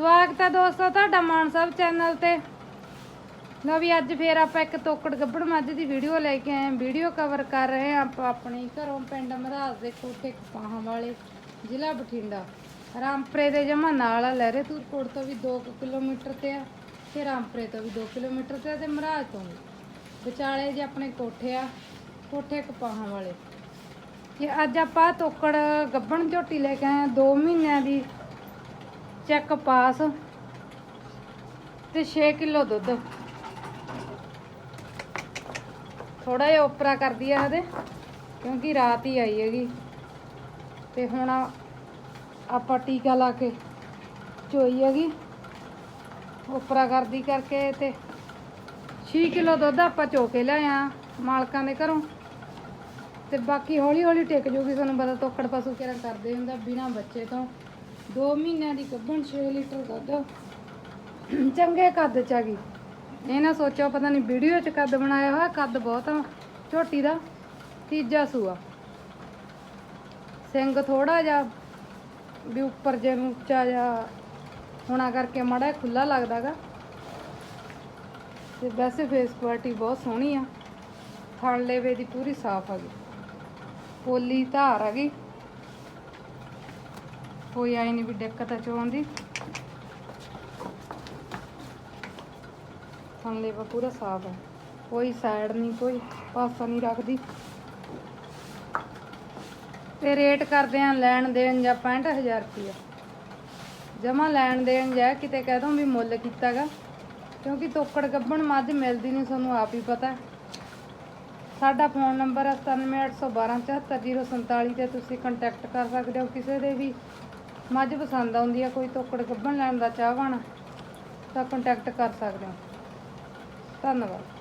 ਸਵਾਗਤ ਹੈ ਦੋਸਤੋ ਤੁਹਾਡਾ ਮਾਨ ਸਾਹਿਬ ਚੈਨਲ ਤੇ। ਲਓ ਵੀ ਅੱਜ ਫੇਰ ਆਪਾਂ ਇੱਕ ਤੋਕੜ ਗੱਬੜ ਮੱਝ ਦੀ ਵੀਡੀਓ ਲੈ ਕੇ ਆਏ ਹਾਂ। ਵੀਡੀਓ ਕਵਰ ਕਰ ਰਹੇ ਹਾਂ ਆਪਾਂ ਆਪਣੇ ਘਰੋਂ ਪਿੰਡ ਮਹਾਰਾਜ ਦੇ ਕੋਠੇ ਕਪਾਹਾਂ ਵਾਲੇ, ਜ਼ਿਲ੍ਹਾ ਬਠਿੰਡਾ। ਰਾਮਪਰੇ ਦੇ ਜਮਾ ਨਾਲ ਲਹਿਰੇ ਤੂਰਕੋਟ ਤੋਂ ਵੀ 2 ਕਿਲੋਮੀਟਰ ਤੇ ਆ ਤੇ ਰਾਮਪੁਰੇ ਤੋਂ ਵੀ 2 ਕਿਲੋਮੀਟਰ ਤੇ ਆ ਤੇ ਮਹਾਰਾਜ ਤੋਂ ਵੀ। ਵਿਚਾਲੇ ਜੇ ਆਪਣੇ ਕੋਠੇ ਆ, ਕੋਠੇ ਕਪਾਹਾਂ ਵਾਲੇ। ਕਿ ਅੱਜ ਆਪਾਂ ਤੋਕੜ ਗੱਬਣ ਝੋਟੀ ਲੈ ਕੇ ਆਏ 2 ਮਹੀਨਿਆਂ ਦੀ ਚੈੱਕ ਪਾਸ ਤੇ 6 ਕਿਲੋ ਦੁੱਧ। ਥੋੜਾ ਜਿਹਾ ਉਪਰਾ ਕਰਦੀ ਆ ਹਦੇ ਕਿਉਂਕਿ ਰਾਤ ਹੀ ਆਈ ਹੈਗੀ। ਤੇ ਹੁਣ ਆਪਾਂ ਟੀਕਾ ਲਾ ਕੇ ਚੋਈ ਹੈਗੀ। ਉਪਰਾ ਕਰਦੀ ਕਰਕੇ ਤੇ 6 ਕਿਲੋ ਦੁੱਧ ਆਪਾਂ ਚੋ ਕੇ ਲਿਆਇਆ ਮਾਲਕਾਂ ਦੇ ਘਰੋਂ। ਤੇ ਬਾਕੀ ਹੌਲੀ ਹੌਲੀ ਟਿਕ ਜੂਗੀ, ਤੁਹਾਨੂੰ ਪਤਾ ਤੋਕੜ ਪਸ਼ੂ ਕਿਹੜਾ ਕਰਦੇ ਹੁੰਦਾ ਬਿਨਾ ਬੱਚੇ ਤੋਂ। 2 ਮਹੀਨਿਆਂ ਦੀ ਗੱਭਣ 6 ਲੀਟਰ ਦੁੱਧ। ਚੰਗੇ ਕੱਦ ਚ ਆ ਗਈ। ਇਹ ਨਾ ਸੋਚੋ, ਪਤਾ ਨਹੀਂ ਵੀਡੀਓ ਚ ਕੱਦ ਬਣਾਇਆ ਹੋਇਆ, ਕੱਦ ਬਹੁਤ ਆ। ਝੋਟੀ ਦਾ ਤੀਜਾ ਸੂਆ। ਸਿੰਘ ਥੋੜਾ ਜਿਹਾ ਵੀ ਉੱਪਰ ਜੇ ਨੂੰ ਉੱਚਾ ਜਿਹਾ ਹੋਣਾ ਕਰਕੇ ਮੜਾ ਖੁੱਲਾ ਲੱਗਦਾਗਾ ਤੇ ਵੈਸੇ ਫੇਸ ਕੁਆਲਿਟੀ ਬਹੁਤ ਸੋਹਣੀ ਆ। ਥਣ ਲੇਵੇ ਦੀ ਪੂਰੀ ਸਾਫ਼ ਆ ਗਈ। ਪੋਲੀ ਧਾਰ ਆ ਗਈ। ਕੋਈ ਆਈ ਨਹੀਂ ਵੀ ਦਿੱਕਤ ਚੋਣ ਦੀ। ਪੂਰਾ ਸਾਫ਼ ਆ। ਕੋਈ ਸਾਈਡ ਨਹੀਂ ਕੋਈ ਪਾਸਾ ਨਹੀਂ ਰੱਖਦੀ। ਤੇ ਰੇਟ ਕਰਦੇ ਆ ਲੈਣ ਦੇਣ ਜਾਂ 65000 ਰੁਪਇਆ ਜਮਾ ਲੈਣ ਦੇਣ ਜਾਂ ਕਿਤੇ ਕਹਿ ਦੋ ਵੀ ਮੁੱਲ ਕੀਤਾਗਾ। ਕਿਉਂਕਿ ਤੋਕੜ ਗੱਬਣ ਮੱਝ ਮਿਲਦੀ ਨਹੀਂ ਸਾਨੂੰ ਆਪ ਹੀ ਪਤਾ। ਸਾਡਾ ਫੋਨ ਨੰਬਰ ਹੈ 9781274047 ਤੇ ਤੁਸੀਂ ਕੰਟੈਕਟ ਕਰ ਸਕਦੇ ਹੋ ਕਿਸੇ ਦੇ ਵੀ। ਮੱਝ ਪਸੰਦ ਆਉਂਦੀ ਆ, ਕੋਈ ਤੋਕੜ ਗੱਬਣ ਲੈਣ ਦਾ ਚਾਹਵਾਨ ਤਾਂ ਕੰਟੈਕਟ ਕਰ ਸਕਦੇ ਹੋ। ਧੰਨਵਾਦ।